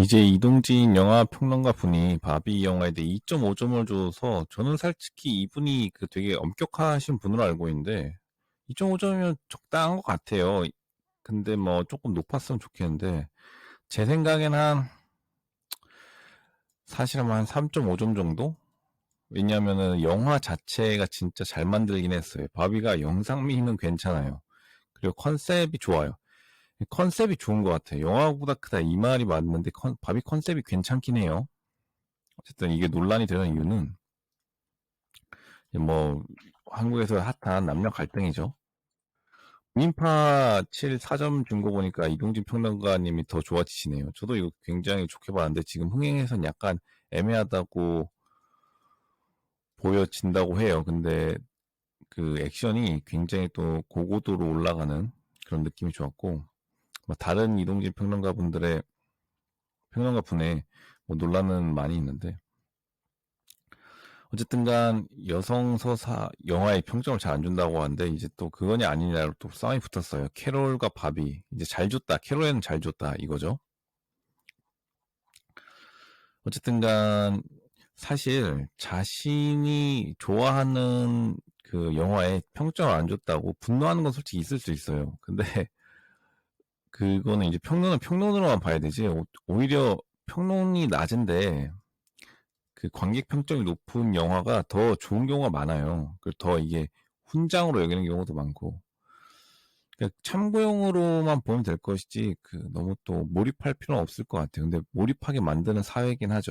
이제 이동진 영화 평론가 분이 바비 영화에 대해 2.5점을 줘서 저는 솔직히 이분이 그 되게 엄격하신 분으로 알고 있는데 2.5점이면 적당한 것 같아요. 근데 뭐 조금 높았으면 좋겠는데 제 생각엔 한 사실은 한 3.5점 정도? 왜냐면은 영화 자체가 진짜 잘 만들긴 했어요. 바비가 영상미는 괜찮아요. 그리고 컨셉이 좋아요. 컨셉이 좋은 것 같아요. 영화보다 크다 이 말이 맞는데 컨, 바비 컨셉이 괜찮긴 해요. 어쨌든 이게 논란이 되는 이유는 뭐 한국에서 핫한 남녀 갈등이죠. 민파 7 4점 준 거 보니까 이동진 평론가님이 더 좋아지시네요. 저도 이거 굉장히 좋게 봤는데 지금 흥행에선 약간 애매하다고 보여진다고 해요. 근데 그 액션이 굉장히 또 고고도로 올라가는 그런 느낌이 좋았고 뭐 다른 이동진 평론가 분들의 평론가 분의 뭐 논란은 많이 있는데 어쨌든간 여성 서사 영화의 평점을 잘 안 준다고 하는데 이제 또 그거냐 아니냐로 또 싸움이 붙었어요. 캐롤과 바비 이제 잘 줬다. 캐롤에는 잘 줬다 이거죠. 어쨌든간 사실 자신이 좋아하는 그 영화에 평점을 안 줬다고 분노하는 건 솔직히 있을 수 있어요. 근데 그거는 이제 평론은 평론으로만 봐야 되지. 오- 오히려 평론이 낮은데 그 관객 평점이 높은 영화가 더 좋은 경우가 많아요. 그더 이게 훈장으로 여기는 경우도 많고. 그러니까 참고용으로만 보면 될 것이지 그 너무 또 몰입할 필요는 없을 것 같아요. 근데 몰입하게 만드는 사회이긴 하죠.